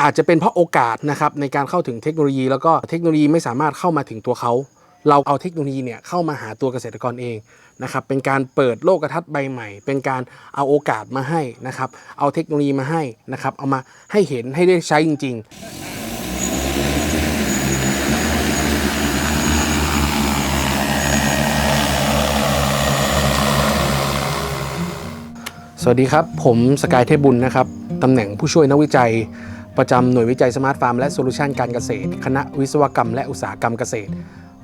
อาจจะเป็นเพราะโอกาสนะครับในการเข้าถึงเทคโนโลยี แล้วก็เทคโนโลยีไม่สามารถเข้ามาถึงตัวเขา เราเอาเทคโนโลยีเนี่ยเข้ามาหาตัวเกษตรกรเองนะครับเป็นการเปิดโลกทัศน์ใบใหม่ เป็นการเอาโอกาสมาให้นะครับเอาเทคโนโลยีมาให้นะครับเอามาให้เห็นให้ได้ใช้จริง ๆสวัสดีครับ ผมสกายเทพบุญนะครับตำแหน่งผู้ช่วยนักวิจัย ประจำหน่วยวิจัยสมาร์ทฟาร์มและโซลูชันการเกษตร คณะวิศวกรรมและอุตสาหกรรมเกษตร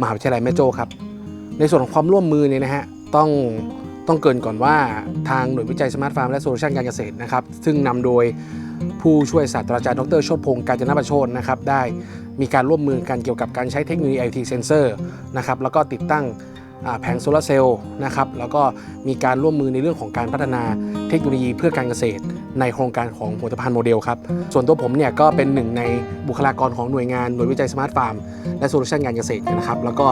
มหาวิทยาลัยแม่โจ้ครับ ในส่วนของความร่วมมือเนี่ยนะฮะต้องต้องเกรินก่อนว่าทางหน่วยวิจัยสมาร์ทฟาร์มและโซลูชันการเกษตรนะครับซึ่งนำโดยผู้ช่วยศาสตราจารย์ดรโชติพงศ์การจนประโชนนะครับได้มีการร่วมมือกันเกี่ยวกับการใช้เทคโนโลยี IoT Sensor นะครับแล้วก็ติดตั้ง แผงโซลาร์เซลล์นะครับแล้วก็มีการร่วมมือในเรื่องของการพัฒนาเทคโนโลยีเพื่อการเกษตร ในโครงการของผลิตภัณฑ์โมเดลครับ ส่วนตัวผมเนี่ยก็เป็นหนึ่งในบุคลากรของหน่วยงานหน่วยวิจัยสมาร์ทฟาร์มและโซลูชันการเกษตรนะครับแล้วก็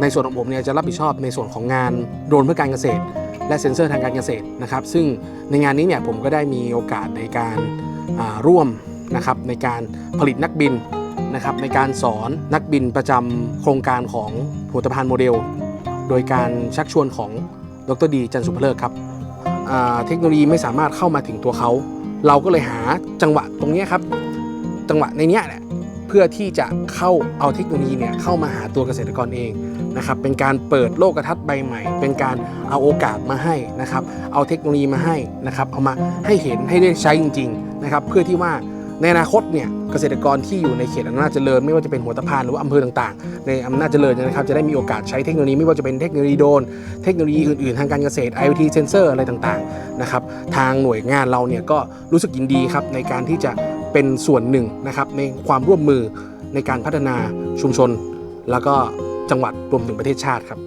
ในส่วนของผมเนี่ยจะรับผิดชอบในส่วนของงานโดรนเพื่อการเกษตร และเซ็นเซอร์ทางการเกษตรนะครับซึ่งในงานนี้เนี่ยผมก็ได้มีโอกาสในการร่วมนะครับในการผลิตนักบินนะครับในการสอนนักบินประจำโครงการของผลิตภัณฑ์โมเดล โดยการชักชวนของดรดีจันทร์สุภเลิกครับเทคโนโลยีไม่สามารถเข้ามาถึงตัวเขา เราก็เลยหาจังหวะตรงนี้ครับ จังหวะในเนี้ยแหละเพื่อที่จะเข้าเอาเทคโนโลยีเนี่ยเข้ามาหาตัวเกษตรกรเองนะครับเป็นการเปิดโลกทัศน์ใบใหม่ เป็นการเอาโอกาสมาให้นะครับ เอาเทคโนโลยีมาให้นะครับ เอามาให้เห็นให้ได้ใช้จริง ๆนะครับ เพื่อที่ว่า ในอนาคตเนี่ยเกษตรกรที่อยู่ในเขตอำนาจเจริญ ไม่ว่าจะเป็นหัวตะพานหรือว่าอำเภอต่างๆ ในอำนาจเจริญนะครับจะได้มีโอกาสใช้เทคโนโลยีไม่ว่าจะเป็นเทคโนโลยีโดนเทคโนโลยีอื่นๆ ทางการเกษตร IoT sensor อะไรต่างๆนะครับทางหน่วยงานเราเนี่ยก็รู้สึกยินดีครับในการที่จะเป็นส่วนหนึ่งนะครับในความร่วมมือในการพัฒนาชุมชน แล้วก็จังหวัดรวมถึงประเทศชาติครับ